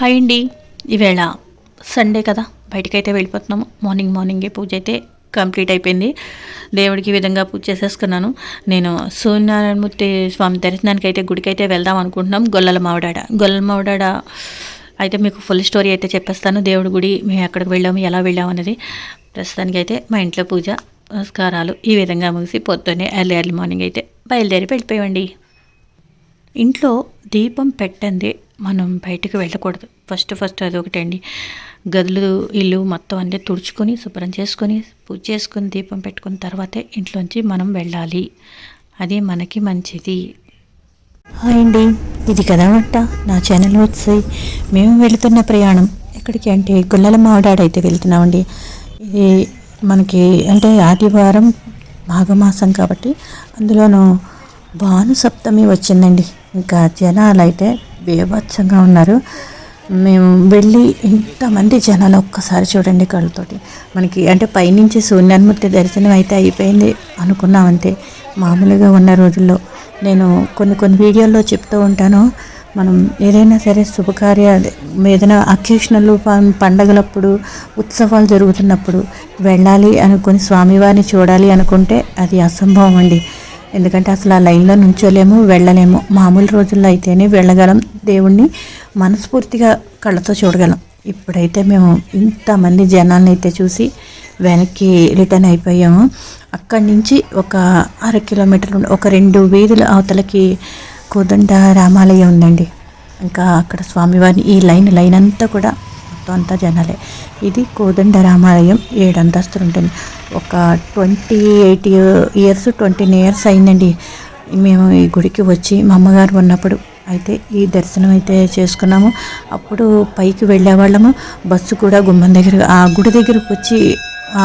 Hi అండి. ఈవేళ Sunday కదా బయటకైతే వెళ్ళిపోతున్నాము. మార్నింగ్ మార్నింగే పూజ అయితే కంప్లీట్ అయిపోయింది. దేవుడికి ఈ విధంగా పూజ చేసేసుకున్నాను. నేను సూర్యనారాయణమూర్తి స్వామి దర్శనానికి అయితే గుడికి అయితే వెళ్దాం అనుకుంటున్నాం. గొల్లల మావిడాడ. గొల్లల మావిడాడ అయితే మీకు ఫుల్ స్టోరీ అయితే చెప్పేస్తాను. దేవుడి గుడి మేము ఎక్కడికి వెళ్ళాము ఎలా వెళ్ళాము అనేది. ప్రస్తుతానికి అయితే మా ఇంట్లో పూజ నమస్కారాలు ఈ విధంగా ముగిసి పొద్దున్నే ఎర్లీ ఎర్లీ మార్నింగ్ అయితే బయలుదేరి వెళ్ళిపోయామండి. ఇంట్లో దీపం పెట్టండి మనం బయటకు వెళ్ళకూడదు. ఫస్ట్ ఫస్ట్ అది ఒకటండి. గదులు ఇల్లు మొత్తం అన్నీ తుడుచుకొని శుభ్రం చేసుకొని పూజ చేసుకొని దీపం పెట్టుకున్న తర్వాతే ఇంట్లోంచి మనం వెళ్ళాలి. అది మనకి మంచిది. హాయ్ అండి. ఇది కదా వంట నా ఛానల్ వచ్చి మేము వెళుతున్న ప్రయాణం ఎక్కడికి అంటే గుల్లల మావిడాడైతే వెళ్తున్నామండి. ఇది మనకి అంటే ఆదివారం మాఘమాసం కాబట్టి అందులోనూ భాను సప్తమి వచ్చిందండి. ఇంకా జనాలు అయితే బీభత్సంగా ఉన్నారు. మేము వెళ్ళి ఇంతమంది జనాలు ఒక్కసారి చూడండి కళ్ళతోటి. మనకి అంటే పైనుంచి సూర్యాన్మూర్తి దర్శనం అయితే అయిపోయింది అనుకున్నాం అంతే మామూలుగా ఉన్న రోజుల్లో నేను కొన్ని కొన్ని వీడియోల్లో చెప్తూ ఉంటాను. మనం ఏదైనా సరే శుభకార్యాలు ఏదైనా అకేషనల్ పండగలప్పుడు ఉత్సవాలు జరుగుతున్నప్పుడు వెళ్ళాలి అనుకుని స్వామివారిని చూడాలి అనుకుంటే అది అసంభవం అండి. ఎందుకంటే అసలు ఆ లైన్లో నుంచోలేము వెళ్ళలేము. మామూలు రోజుల్లో అయితేనే వెళ్ళగలం. దేవుణ్ణి మనస్ఫూర్తిగా కళ్ళతో చూడగలం. ఇప్పుడైతే మేము ఇంతమంది జనాన్ని అయితే చూసి వెనక్కి రిటర్న్ అయిపోయాము. అక్కడి నుంచి ఒక అర కిలోమీటర్ ఒక రెండు వీధుల అవతలకి కోదండ రామాలయం ఉందండి. ఇంకా అక్కడ స్వామివారిని ఈ లైన్ లైన్ అంతా కూడా మొత్తం అంతా జనాలే. ఇది కోదండ రామాలయం ఏడు అంతస్తులు ఉంటుంది ఒక twenty eight years twenty years అయిందండి. మేము ఈ గుడికి వచ్చి మా అమ్మగారు ఉన్నప్పుడు అయితే ఈ దర్శనం అయితే చేసుకున్నాము. అప్పుడు పైకి వెళ్ళేవాళ్ళము బస్సు కూడా గుమ్మం దగ్గర ఆ గుడి దగ్గరకు వచ్చి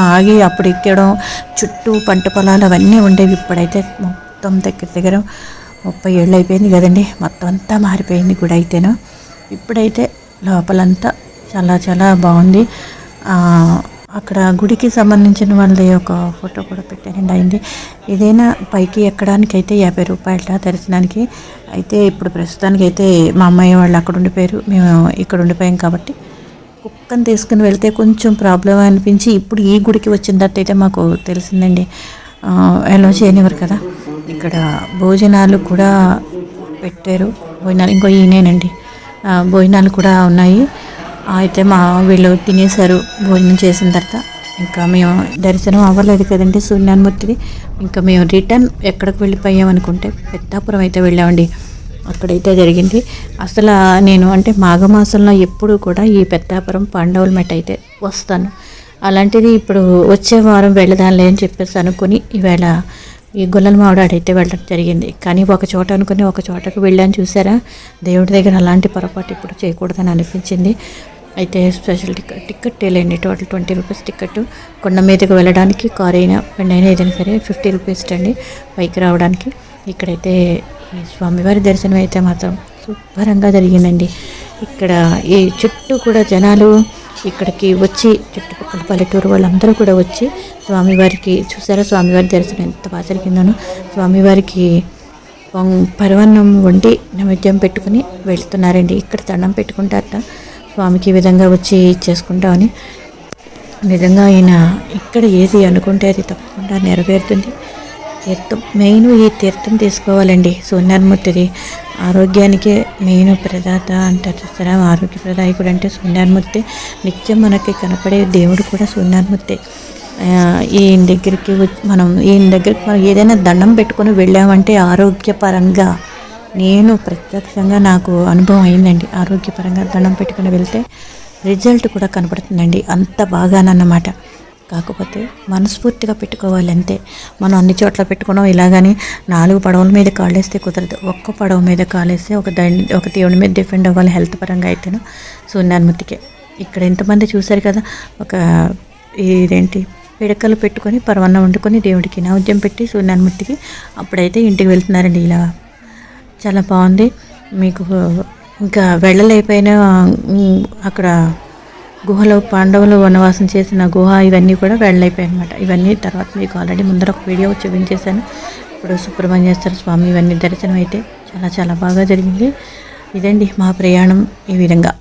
ఆగి అప్పుడు ఎక్కడం చుట్టూ పంట పొలాలు అవన్నీ ఉండేవి. ఇప్పుడైతే మొత్తం దగ్గర దగ్గర ముప్పై ఏళ్ళు అయిపోయింది కదండి. మొత్తం అంతా మారిపోయింది గుడి అయితేను. ఇప్పుడైతే లోపలంతా చాలా చాలా బాగుంది. అక్కడ గుడికి సంబంధించిన వాళ్ళది ఒక ఫోటో కూడా పెట్టానండి అయింది ఏదైనా పైకి ఎక్కడానికి అయితే యాభై రూపాయల దర్శనానికి అయితే ఇప్పుడు ప్రస్తుతానికి అయితే మా అమ్మాయి వాళ్ళు అక్కడ ఉండిపోయారు. మేము ఇక్కడ ఉండిపోయాం కాబట్టి కుక్కను తీసుకుని వెళ్తే కొంచెం ప్రాబ్లం అనిపించి ఇప్పుడు ఈ గుడికి వచ్చిన అయితే మాకు తెలిసిందండి. ఎలా చేయనివ్వరు కదా? ఇక్కడ భోజనాలు కూడా పెట్టారు. భోజనాలు ఇంకో ఈయనేనండి. భోజనాలు కూడా ఉన్నాయి. అయితే మా వీళ్ళు తినేశారు. భోజనం చేసిన తర్వాత ఇంకా మేము దర్శనం అవ్వలేదు కదండి సూర్యాన్మూర్తిది ఇంకా మేము రిటర్న్ ఎక్కడికి వెళ్ళిపోయాం అనుకుంటే పెద్దాపురం అయితే వెళ్ళామండి. అక్కడైతే జరిగింది. అసలు నేను అంటే మాఘమాసంలో ఎప్పుడు కూడా ఈ పెద్దాపురం పాండవుల మెట్ అయితే వస్తాను. అలాంటిది ఇప్పుడు వచ్చే వారం వెళ్ళదాంలే అని చెప్పేసి అనుకుని ఈవేళ ఈ గుల్లల మావిడాడైతే వెళ్ళడం జరిగింది. కానీ ఒక చోట అనుకుని ఒక చోటకు వెళ్ళాను చూసారా? దేవుడి దగ్గర అలాంటి పొరపాటు ఇప్పుడు చేయకూడదని అనిపించింది. అయితే స్పెషల్ టికెట్ టికెట్ లేండి టోటల్ ట్వంటీ రూపీస్ టికెట్ కొండ మీదకి వెళ్ళడానికి కార్ అయినా బండి అయినా ఏదైనా సరే ఫిఫ్టీ రూపీస్ అండి పైకి రావడానికి. ఇక్కడైతే ఈ స్వామివారి దర్శనం అయితే మాత్రం శుభ్రంగా జరిగిందండి. ఇక్కడ ఈ చుట్టూ కూడా జనాలు ఇక్కడికి వచ్చి చుట్టుపక్కల పల్లెటూరు వాళ్ళందరూ కూడా వచ్చి స్వామివారికి చూసారా? స్వామివారి దర్శనం ఎంత బాగా జరిగిందనో. స్వామివారికి పరవన్నం వండి నైవేద్యం పెట్టుకుని వెళ్తున్నారండి. ఇక్కడ దండం పెట్టుకుంటారట. స్వామికి ఈ విధంగా వచ్చి ఇచ్చేసుకుంటామని నిజంగా ఆయన ఇక్కడ ఏది అనుకుంటే అది తప్పకుండా నెరవేరుతుంది. తీర్థం మెయిన్ ఈ తీర్థం తీసుకోవాలండి. సూర్యాన్మూర్తిది ఆరోగ్యానికే మెయిన్ ప్రదాత అంటారు చూస్తారా? ఆరోగ్య ప్రదాయకుడు అంటే సూర్యాన్మూర్తి నిత్యం మనకి కనపడే దేవుడు కూడా సూర్యాన్మూర్తి ఈయన దగ్గరికి మనం ఈయన దగ్గరికి మనం ఏదైనా దండం పెట్టుకొని వెళ్ళామంటే ఆరోగ్యపరంగా నేను ప్రత్యక్షంగా నాకు అనుభవం అయిందండి. ఆరోగ్యపరంగా దండం పెట్టుకుని వెళ్తే రిజల్ట్ కూడా కనపడుతుందండి. అంత బాగానన్నమాట. కాకపోతే మనస్ఫూర్తిగా పెట్టుకోవాలి అంతే మనం అన్ని చోట్ల పెట్టుకున్నాం ఇలాగని నాలుగు పడవల మీద కాలేస్తే కుదరదు. ఒక్క పడవ మీద కాలేస్తే ఒక దండి ఒక దేవుడి మీద డిఫెండ్ అవ్వాలి హెల్త్ పరంగా అయితేను. సూర్యాన్మూర్తికే ఇక్కడ ఎంతమంది చూశారు కదా ఒక ఇదేంటి పిడకలు పెట్టుకొని పరవన్న వండుకొని దేవుడికి నైవేద్యం పెట్టి సూర్యాన్మూర్తికి అప్పుడైతే ఇంటికి వెళ్తున్నారండి ఇలా చాలా బాగుంది. మీకు ఇంకా వెళ్ళలేకపోయినా అక్కడ గుహలో పాండవులు వనవాసం చేసిన గుహ ఇవన్నీ కూడా వెళ్ళైపోయాయి అనమాట ఇవన్నీ తర్వాత మీకు ఆల్రెడీ ముందర ఒక వీడియో చూపించేశాను. ఇప్పుడు సుబ్రహ్మణ్యేశ్వర స్వామి ఇవన్నీ దర్శనం అయితే చాలా చాలా బాగా జరిగింది. ఇదండి మా ప్రయాణం ఈ విధంగా.